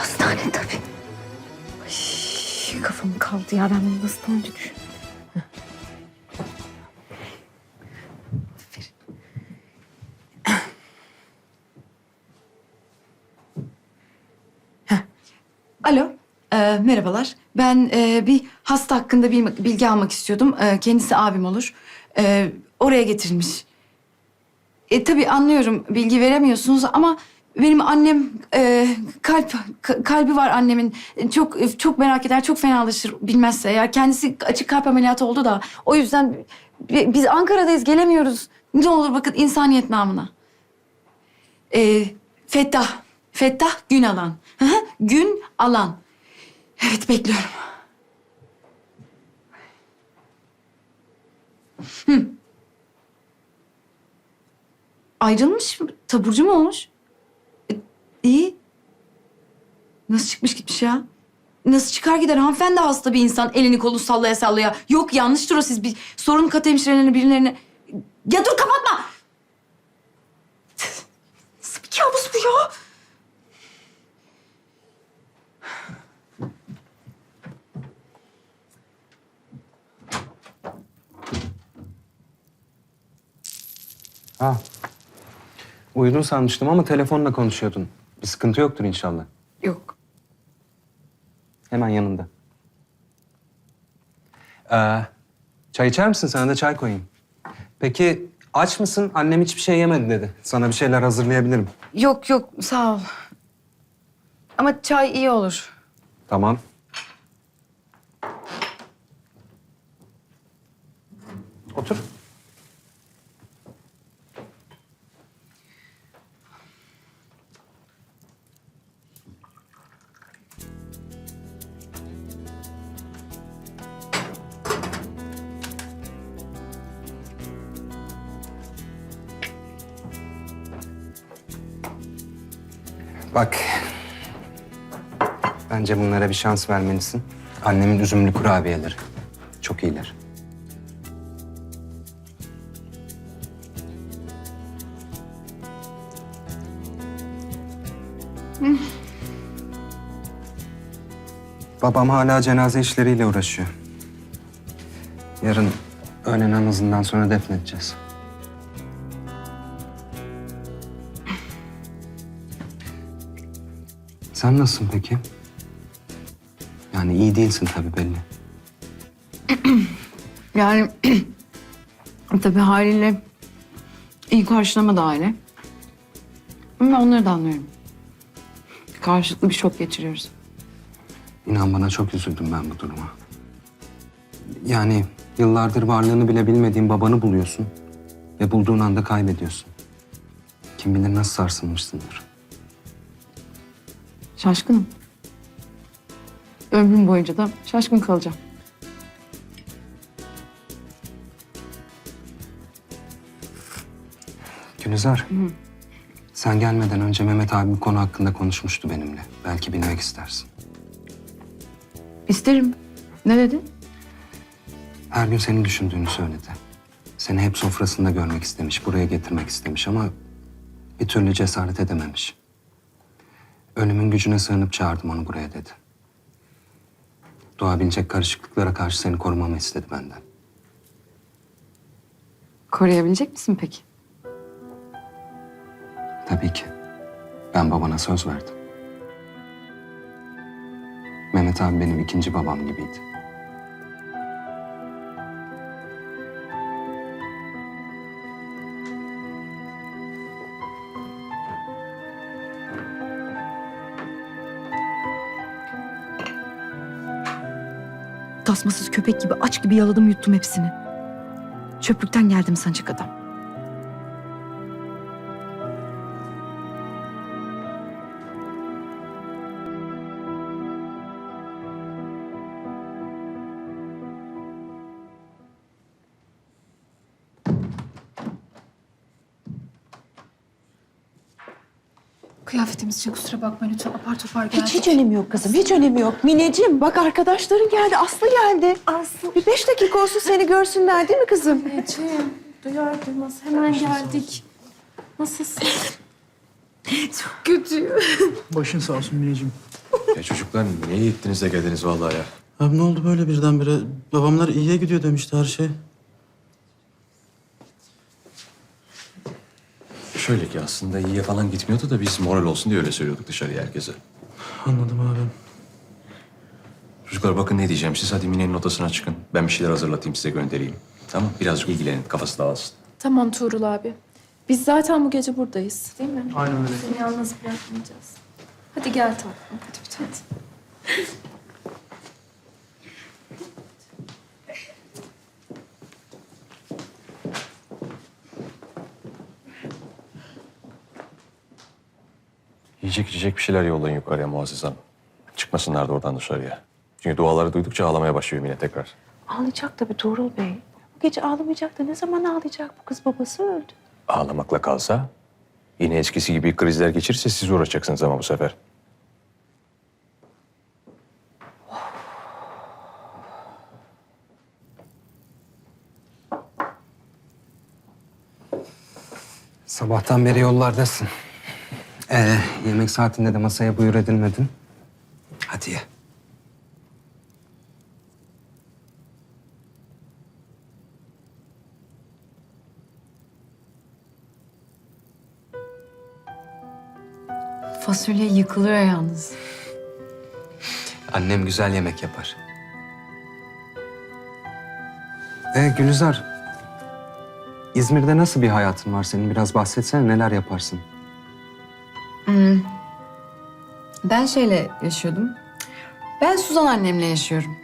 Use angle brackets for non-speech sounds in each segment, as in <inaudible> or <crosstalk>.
Hastane tabii. Ay, kafam kaldı ya ben bunu nasıl daha önce düşün. Alo, e, merhabalar. Ben e, bir hasta hakkında bir bilgi almak istiyordum. E, kendisi abim olur. E, oraya getirilmiş. E, tabii anlıyorum bilgi veremiyorsunuz ama benim annem e, kalp ka- kalbi var annemin. E, Çok çok merak eder, çok fenalaşır bilmezse eğer. Kendisi açık kalp ameliyatı oldu da o yüzden bi- biz Ankara'dayız gelemiyoruz. Ne olur bakın insaniyet namına. E, Fettah, Fettah gün alan. Gün alan. Evet bekliyorum. Hı. Ayrılmış mı? Taburcu mu olmuş? İyi. Nasıl çıkmış gitmiş ya? Nasıl çıkar gider? Hanımefendi hasta bir insan. Elini kolunu sallaya sallaya. Yok yanlıştır o siz bir sorun kat hemşirelerine birilerine... Ya dur kapatma! Nasıl bir kabus bu ya? Ha. Uyudun sanmıştım ama telefonla konuşuyordun. Bir sıkıntı yoktur inşallah. Yok. Hemen yanında. Ee, çay içer misin? Sana da çay koyayım. Peki aç mısın? Annem hiçbir şey yemedi dedi. Sana bir şeyler hazırlayabilirim. Yok yok sağ ol. Ama çay iyi olur. Tamam. Otur. Bak. Bence bunlara bir şans vermelisin. Annemin üzümlü kurabiyeleri. Çok iyiler. Babam hala cenaze işleriyle uğraşıyor. Yarın öğle namazından sonra defnedeceğiz. Sen nasılsın peki? Yani iyi değilsin tabii belli. <clears throat> Yani <clears throat> tabii haliyle iyi karşılamadı aile. Ama onları da anlıyorum. Karşılıklı bir şok geçiriyoruz. İnan bana çok üzüldüm ben bu duruma. Yani yıllardır varlığını bile bilmediğin babanı buluyorsun ve bulduğun anda kaybediyorsun. Kim bilir nasıl sarsılmışsındır. Şaşkınım. Ömrüm boyunca da şaşkın kalacağım. Gülizar, sen gelmeden önce Mehmet abi bu konu hakkında konuşmuştu benimle. Belki bilmek istersin. İsterim. Ne dedi? Her gün seni düşündüğünü söyledi. Seni hep sofrasında görmek istemiş, buraya getirmek istemiş ama bir türlü cesaret edememiş. Ölümün gücüne sığınıp çağırdım onu buraya dedi. Doğabilecek karışıklıklara karşı seni korumamı istedi benden. Koruyabilecek misin peki? Tabii ki. Ben babana söz verdim. Mehmet abi benim ikinci babam gibiydi. Tasmasız köpek gibi aç gibi yaladım yuttum hepsini. Çöplükten geldim sancak adam. Kıyafetimiz için kusura bakmayın lütfen apar topar geldik. Hiç hiç önemi yok kızım, hiç önemi yok. Mineciğim bak arkadaşların geldi, Aslı geldi. Aslı. Bir beş dakika olsun seni görsünler değil mi kızım? Ecem, duyar duymaz hemen geldik. Nasılsın? <laughs> Başın sağ olsun Mineciğim. Ya çocuklar niye gittiniz de geldiniz vallahi ya? Abi ne oldu böyle birdenbire? Babamlar iyiye gidiyor demişti her şey. Şöyle ki aslında iyiye falan gitmiyordu da biz moral olsun diye öyle söylüyorduk dışarıya herkese. Anladım abi. Çocuklar bakın ne diyeceğim. Siz hadi Mine'nin odasına çıkın. Ben bir şeyler hazırlatayım size göndereyim. Tamam Birazcık ilgilenin. Kafası dağılsın. Tamam Tuğrul abi. Biz zaten bu gece buradayız değil mi? Aynen öyle. Seni yalnız bırakmayacağız. Hadi gel tatlım. Hadi bir tane. Yiyecek içecek bir şeyler yollayın yukarıya Muazzez Hanım. Çıkmasınlar da oradan dışarıya. Çünkü duaları duydukça ağlamaya başlıyor Mine tekrar. Ağlayacak tabii Tuğrul Bey. Bu gece ağlamayacak da ne zaman ağlayacak? Bu kız babası öldü. Ağlamakla kalsa yine eskisi gibi krizler geçirirse siz uğraşacaksınız ama bu sefer. Sabahtan beri yollardasın. Ee, yemek saatinde de masaya buyur edilmedin. Hadi ye. Fasulye yıkılıyor yalnız. Annem güzel yemek yapar. Ee, Gülizar, İzmir'de nasıl bir hayatın var senin? Biraz bahsetsene neler yaparsın? Ben şeyle yaşıyordum. Ben Suzan annemle yaşıyorum.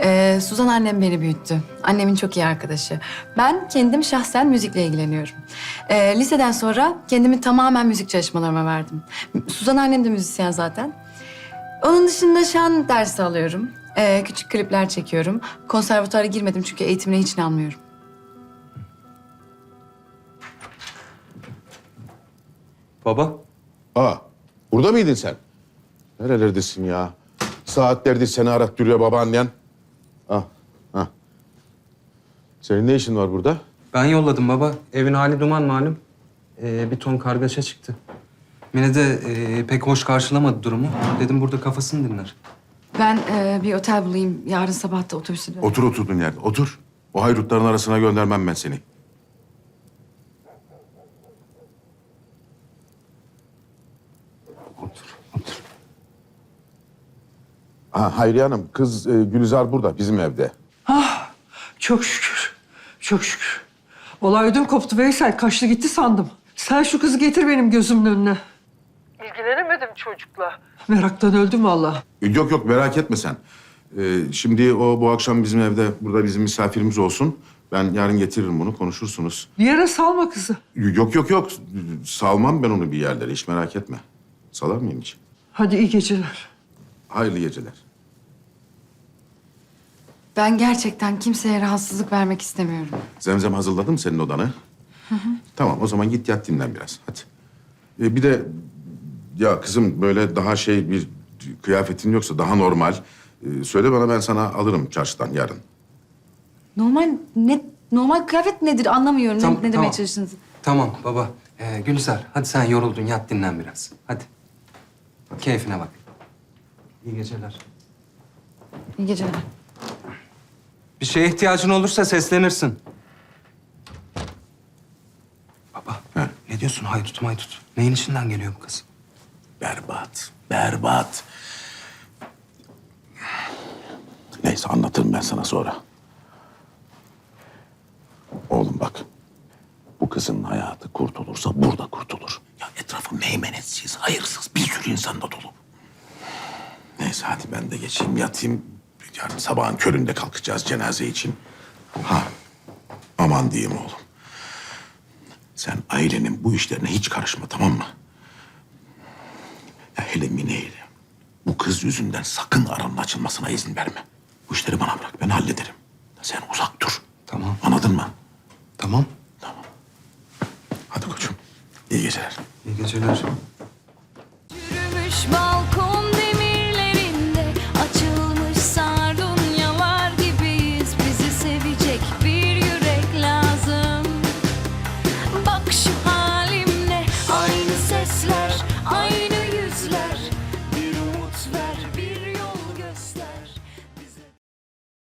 Ee, Suzan annem beni büyüttü. Annemin çok iyi arkadaşı. Ben kendim şahsen müzikle ilgileniyorum. Ee, liseden sonra kendimi tamamen müzik çalışmalarıma verdim. Suzan annem de müzisyen zaten. Onun dışında şan dersi alıyorum. Ee, küçük klipler çekiyorum. Konservatuara girmedim çünkü eğitimine hiç inanmıyorum. Baba, Aa, burada mıydın sen? Nerelerdesin ya? Saatlerdir seni arattırıyor babaannen. Ah, ah. Senin ne işin var burada? ben yolladım baba. Evin hali duman malum. Ee, bir ton kargaşa çıktı. Mine de e, pek hoş karşılamadı durumu. Dedim burada kafasını dinler. Ben e, bir otel bulayım. Yarın sabah da otobüsü dön. Otur oturduğun yerde, otur. O haydutların arasına göndermem ben seni. Ha, Hayriye Hanım, kız e, Gülizar burada, bizim evde. Çok şükür. Çok şükür. Olay ödüm koptu Veysel. Kaçtı gitti sandım. Sen şu kızı getir benim gözümün önüne. İlgilenemedim çocukla. Meraktan öldüm vallahi. Yok yok, merak etme sen. Ee, şimdi o bu akşam bizim evde, burada bizim misafirimiz olsun. Ben yarın getiririm bunu, konuşursunuz. Bir yere salma kızı. Yok yok yok, salmam ben onu bir yerlere, hiç merak etme. Salar mıyım hiç? Hadi iyi geceler. Hayırlı geceler. Ben gerçekten kimseye rahatsızlık vermek istemiyorum. Zemzem hazırladı mı senin odanı? Tamam o zaman git yat dinlen biraz hadi. Ee, bir de ya kızım böyle daha şey bir kıyafetin yoksa daha normal. ee, söyle bana ben sana alırım çarşıdan yarın. Normal ne normal kıyafet nedir anlamıyorum. Tamam, ne, ne demeye tamam. çalıştınız? Tamam baba. Ee, Gülizar, hadi sen yoruldun. Yat dinlen biraz. Hadi. Keyfine bak. İyi geceler. İyi geceler. Bir şeye ihtiyacın olursa seslenirsin. Baba, ne diyorsun haydut maydut? Neyin içinden geliyor bu kız? Berbat, berbat. Neyse anlatırım ben sana sonra. Oğlum bak. Bu kızın hayatı kurtulursa burada kurtulur. Ya etrafı meymenetsiz, hayırsız bir sürü insan da dolu. Neyse hadi ben de geçeyim yatayım. Yarın sabahın köründe kalkacağız cenaze için. Ha aman diyeyim oğlum. Sen ailenin bu işlerine hiç karışma tamam mı? Ya hele Mine ile bu kız yüzünden sakın aranın açılmasına izin verme. Bu işleri bana bırak ben hallederim. Sen uzak dur. Tamam. Anladın mı? Tamam. Hadi koçum. İyi geceler. İyi geceler. Yürümüş balkon